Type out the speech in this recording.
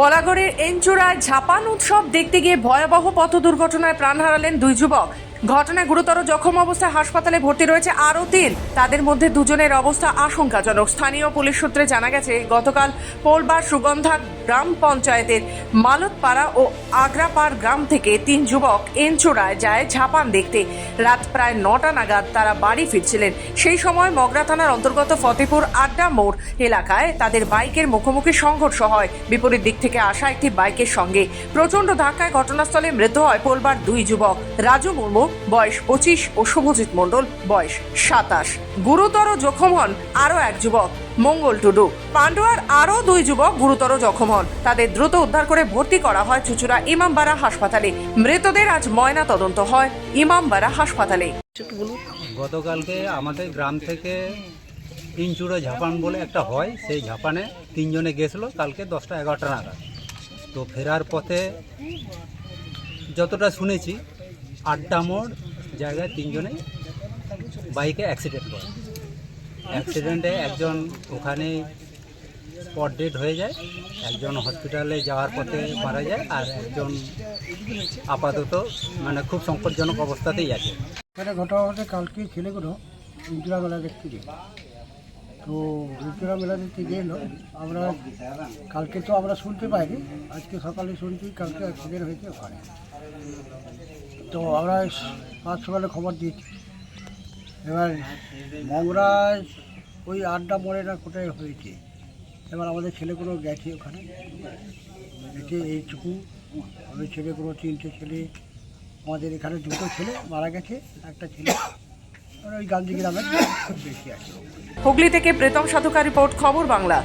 বলাগড়ের এনচুরায় ঝাপান উৎসব দেখতে গিয়ে ভয়াবহ পথ দুর্ঘটনায় প্রাণ হারালেন দুই যুবক। ঘটনায় গুরুতর জখম অবস্থায় হাসপাতালে ভর্তি রয়েছে আরও তিন। তাদের মধ্যে দুজনের অবস্থা আশঙ্কাজনক। স্থানীয় পুলিশ সূত্রে জানা গেছে, গতকাল পোলবার সুগন্ধা গ্রাম পঞ্চায়েতের মালতপাড়া ও আগ্রাপাড় গ্রাম থেকে তিন যুবক এনচুরায় যায় ঝাপান দেখতে। রাত প্রায় নটা নাগাদ তারা বাড়ি ফিরছিলেন। সেই সময় মগরা থানার অন্তর্গত ফতেপুর আড্ডা মোড় এলাকায় তাদের বাইকের মুখোমুখি সংঘর্ষ হয়। বিপরীত দিক থেকে আসা একটি বাইকের সঙ্গে। প্রচণ্ড ধাক্কায় ঘটনাস্থলে মৃত হয় পোলবার দুই যুবক। রাজু মুর্মু, বয়স পঁচিশ, ও শুভজিৎ মণ্ডল, বয়স সাতাশ। গুরুতর জখম হন আরও এক যুবক। মঙ্গল টুডু। পান্ডুয়ার আরও দুই যুবক গুরুতর জখম হন। তাদের দ্রুত উদ্ধার করে ভর্তি করা হয় চুচুড়া ইমামবাড়া হাসপাতালে। মৃতদের আজ ময়না তদন্ত হয় ইমামবাড়া হাসপাতালে। গতকালকে আমাদের গ্রাম থেকে ইনচুড়ো ঝাপান বলে একটা হয়, সেই ঝাপানে তিনজনে গেছিল, কালকে দশটা এগারোটা নাগাদ। তো ফেরার পথে যতটা শুনেছি, আড্ডা মোড় জায়গায় তিনজনে বাইকে অ্যাক্সিডেন্ট করে। অ্যাক্সিডেন্টে একজন ওখানে স্পট ডেড হয়ে যায়, একজন হসপিটালে যাওয়ার পথে মারা যায় আর একজন আপাতত মানে খুব সংকটজনক অবস্থাতেই আছে। এটা ঘটনা ঘটে কালকে ছেলেগুলো ইন্দিরা মেলা দেখতে গেল তো ইন্দিরা মেলা দেখতে গেল আমরা কালকে তো আমরা শুনতে পাইনি, আজকে সকালে শুনছি কালকে অ্যাক্সিডেন্ট হয়েছে ওখানে। তো আমরা পাঁচ সকালে খবর দিয়েছি। এবার মংরায় ওই আড্ডা মোড়ে না কোথায় হয়েছে? এবার আমাদের ছেলেগুলো গেছে ওখানে? গেছে এইটুকু। আমাদের ছেলেগুলো তিনটে ছেলে। আমাদের এখানে দুটো ছেলে মারা গেছে, একটা ছেলে। ওই গান্ধী গ্রামের বেশি আছে। হুগলি থেকে প্রেতম সাধুকা রিপোর্ট, খবর বাংলা।